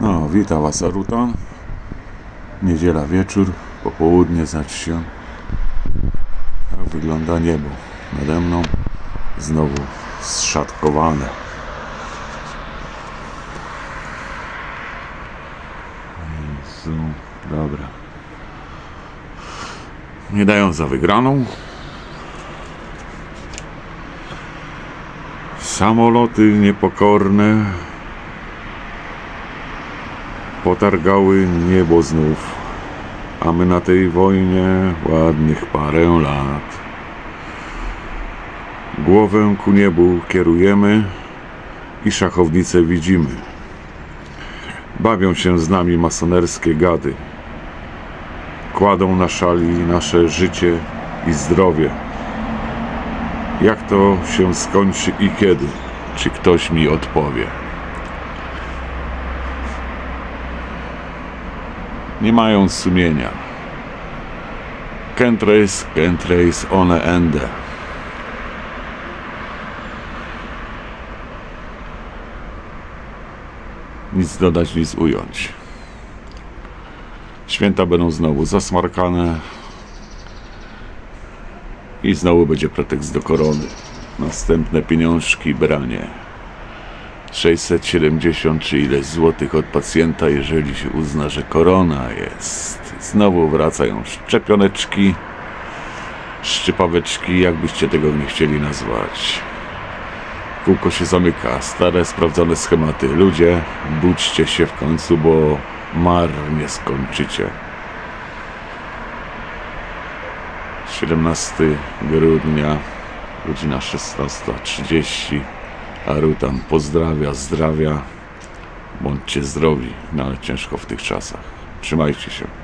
No, witam Was Aruta. Niedziela wieczór, popołudnie znaczy się. Wygląda niebo. Nade mną znowu zszatkowane. Jezu, dobra. Nie dają za wygraną. Samoloty niepokorne potargały niebo znów, a my na tej wojnie ładnych parę lat. Głowę ku niebu kierujemy i szachownicę widzimy. Bawią się z nami masonerskie gady. Kładą na szali nasze życie i zdrowie. Jak to się skończy i kiedy? Czy ktoś mi odpowie? Nie mają sumienia. Can't race, can't race, one ende. Nic dodać, nic ująć. Święta będą znowu zasmarkane i znowu będzie pretekst do korony. Następne pieniążki branie. 670 czy ileś złotych od pacjenta, jeżeli się uzna, że korona jest. Znowu wracają szczepioneczki, szczypaweczki, jakbyście tego nie chcieli nazwać. Kółko się zamyka, stare, sprawdzone schematy. Ludzie, budźcie się w końcu, bo marnie skończycie. 17 grudnia, godzina 16.30. Arutan pozdrawia, zdrawia. Bądźcie zdrowi, no ale ciężko w tych czasach. Trzymajcie się.